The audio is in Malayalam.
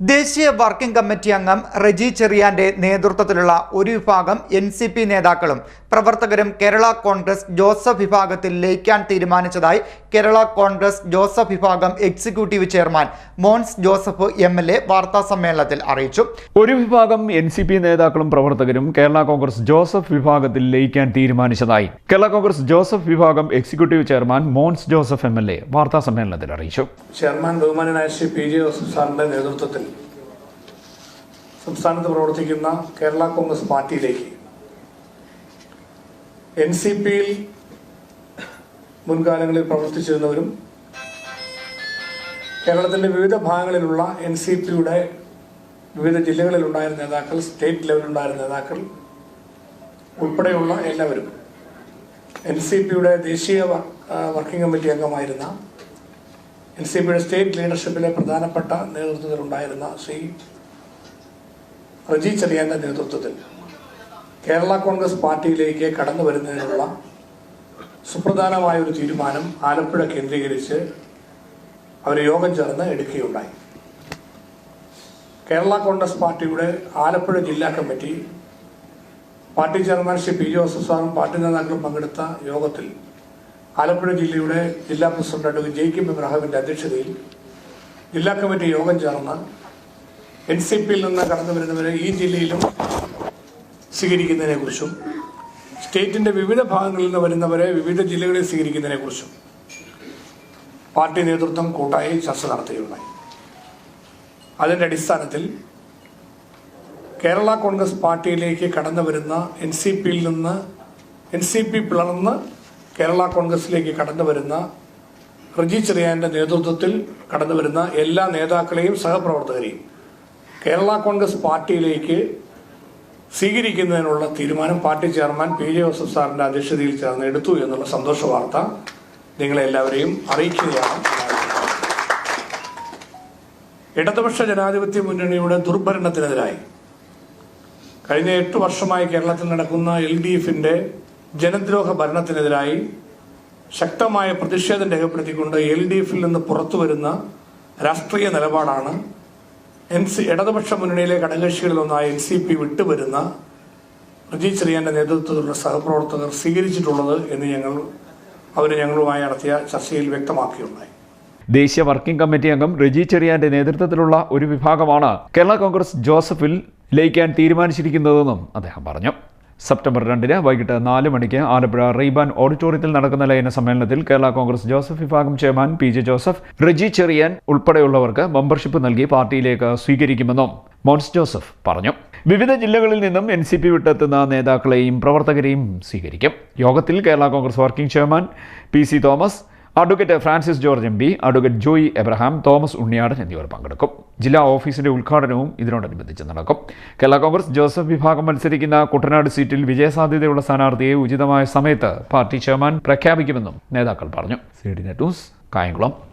ദേശീയ വർക്കിംഗ് കമ്മിറ്റി അംഗം റെജി ചെറിയാന്റെ നേതൃത്വത്തിലുള്ള ഒരു വിഭാഗം എൻ സി പി നേതാക്കളും പ്രവർത്തകരും കേരള കോൺഗ്രസ് ജോസഫ് വിഭാഗത്തിൽ ലയിക്കാൻ തീരുമാനിച്ചതായി കേരള കോൺഗ്രസ് ജോസഫ് വിഭാഗം executive chairman Mons Joseph M L A വാർത്താസമ്മേളനത്തിൽ അറിയിച്ചു. ഒരു വിഭാഗം എൻ സി പി നേതാക്കളും പ്രവർത്തകരും കേരള കോൺഗ്രസ് ജോസഫ് വിഭാഗത്തിൽ ലയിക്കാൻ തീരുമാനിച്ചതായി കേരള കോൺഗ്രസ് ജോസഫ് വിഭാഗം executive chairman Mons Joseph M L A വാർത്താസമ്മേളനത്തിൽ അറിയിച്ചു. ചെയർമാൻ ബഹുമാനായ ശ്രീ പി ജെ ജോസഫ് സാറിന്റെ നേതൃത്വത്തിൽ സംസ്ഥാനത്ത് പ്രവർത്തിക്കുന്ന കേരള കോൺഗ്രസ് പാർട്ടിയിലേക്ക് എൻ സി പിയിൽ മുൻകാലങ്ങളിൽ പ്രവർത്തിച്ചിരുന്നവരും കേരളത്തിന്റെ വിവിധ ഭാഗങ്ങളിലുള്ള എൻ സി പിയുടെ വിവിധ ജില്ലകളിലുണ്ടായിരുന്ന നേതാക്കൾ സ്റ്റേറ്റ് ലെവലിലുണ്ടായിരുന്ന നേതാക്കൾ ഉൾപ്പെടെയുള്ള എല്ലാവരും എൻ സി പിയുടെ ദേശീയ വർക്കിംഗ് കമ്മിറ്റി അംഗമായിരുന്ന എൻ സി പിയുടെ സ്റ്റേറ്റ് ലീഡർഷിപ്പിലെ പ്രധാനപ്പെട്ട നേതൃത്വത്തിലുണ്ടായിരുന്ന ശ്രീ റജി ചെറിയാന്റെ നേതൃത്വത്തിൽ. കേരള കോൺഗ്രസ് പാർട്ടിയിലേക്ക് കടന്നു വരുന്നതിനുള്ള സുപ്രധാനമായ ഒരു തീരുമാനം ആലപ്പുഴ കേന്ദ്രീകരിച്ച് അവർ യോഗം ചേർന്ന് എടുക്കുകയുണ്ടായി. കേരള കോൺഗ്രസ് പാർട്ടിയുടെ ആലപ്പുഴ ജില്ലാ committee party chairman Shri P Joseph സാറും പാർട്ടി നേതാക്കളും പങ്കെടുത്ത യോഗത്തിൽ ആലപ്പുഴ ജില്ലയുടെ ജില്ലാ പ്രസിഡന്റ് ജെയ്ക്കിം ഇബ്രാഹിമിന്റെ അധ്യക്ഷതയിൽ ജില്ലാ കമ്മിറ്റി യോഗം ചേർന്ന് എൻ സി പിയിൽ നിന്ന് കടന്നു വരുന്നവരെ ഈ ജില്ലയിലും സ്വീകരിക്കുന്നതിനെ കുറിച്ചും സ്റ്റേറ്റിന്റെ വിവിധ ഭാഗങ്ങളിൽ നിന്ന് വരുന്നവരെ വിവിധ ജില്ലകളിൽ സ്വീകരിക്കുന്നതിനെ കുറിച്ചും പാർട്ടി നേതൃത്വം കൂട്ടായി ചർച്ച നടത്തുകയുണ്ടായി. അതിന്റെ അടിസ്ഥാനത്തിൽ കേരള കോൺഗ്രസ് പാർട്ടിയിലേക്ക് കടന്നു വരുന്ന എൻ സി പിയിൽ നിന്ന് എൻ സി പി പിളർന്ന് കേരള കോൺഗ്രസിലേക്ക് കടന്നു വരുന്ന റിജി ചെറിയാന്റെ നേതൃത്വത്തിൽ കടന്നു വരുന്ന എല്ലാ നേതാക്കളെയും സഹപ്രവർത്തകരെയും കേരള കോൺഗ്രസ് പാർട്ടിയിലേക്ക് സ്വീകരിക്കുന്നതിനുള്ള തീരുമാനം party chairman P J Joseph സാറിന്റെ അധ്യക്ഷതയിൽ ചേർന്ന് എടുത്തു എന്നുള്ള സന്തോഷ വാർത്ത നിങ്ങളെ എല്ലാവരെയും അറിയിക്കുകയാണ്. ഇടതുപക്ഷ ജനാധിപത്യ മുന്നണിയുടെ ദുർഭരണത്തിനെതിരായി കഴിഞ്ഞ എട്ട് വർഷമായി കേരളത്തിൽ നടക്കുന്ന എൽ ഡി എഫിന്റെ ജനദ്രോഹ ഭരണത്തിനെതിരായി ശക്തമായ പ്രതിഷേധം രേഖപ്പെടുത്തിക്കൊണ്ട് എൽ ഡി എഫിൽ നിന്ന് പുറത്തു വരുന്ന രാഷ്ട്രീയ നിലപാടാണ് എൻ സി ഇടതുപക്ഷ മുന്നണിയിലെ ഘടകകക്ഷികളിലൊന്നായ എൻ സി പി വിട്ടുവരുന്ന റജി ചെറിയാന്റെ നേതൃത്വത്തിലുള്ള സഹപ്രവർത്തകർ സ്വീകരിച്ചിട്ടുള്ളത് എന്ന് ഞങ്ങൾ അവർ ഞങ്ങളുമായി നടത്തിയ ചർച്ചയിൽ വ്യക്തമാക്കിയുണ്ടായി. ദേശീയ വർക്കിംഗ് കമ്മിറ്റി അംഗം റജി ചെറിയാന്റെ നേതൃത്വത്തിലുള്ള ഒരു വിഭാഗമാണ് കേരള കോൺഗ്രസ് ജോസഫിൽ ലയിക്കാൻ തീരുമാനിച്ചിരിക്കുന്നതെന്നും അദ്ദേഹം പറഞ്ഞു. സെപ്റ്റംബർ രണ്ടിന് വൈകിട്ട് നാല് മണിക്ക് ആലപ്പുഴ റീബാൻ ഓഡിറ്റോറിയത്തിൽ നടക്കുന്ന ലയന സമ്മേളനത്തിൽ കേരള കോൺഗ്രസ് ജോസഫ് വിഭാഗം chairman P J Joseph Reji Cherian ഉൾപ്പെടെയുള്ളവർക്ക് membership നൽകി പാർട്ടിയിലേക്ക് സ്വീകരിക്കുമെന്നും മോൻസ് ജോസഫ് പറഞ്ഞു. വിവിധ ജില്ലകളിൽ നിന്നും എൻ സി പി വിട്ടെത്തുന്ന നേതാക്കളെയും പ്രവർത്തകരെയും സ്വീകരിക്കും. യോഗത്തിൽ Kerala Congress working chairman P C Thomas advocate Francis George M P advocate Joy Abraham Thomas Unniyadan എന്നിവർ പങ്കെടുക്കും. ജില്ലാ ഓഫീസിന്റെ ഉദ്ഘാടനവും ഇതിനോടനുബന്ധിച്ച് നടക്കും. കേരള കോൺഗ്രസ് ജോസഫ് വിഭാഗം മത്സരിക്കുന്ന കുട്ടനാട് സീറ്റിൽ വിജയസാധ്യതയുള്ള സ്ഥാനാർത്ഥിയെ ഉചിതമായ സമയത്ത് പാർട്ടി ചെയർമാൻ പ്രഖ്യാപിക്കുമെന്നും നേതാക്കൾ പറഞ്ഞു. C D net news Kayamkulam.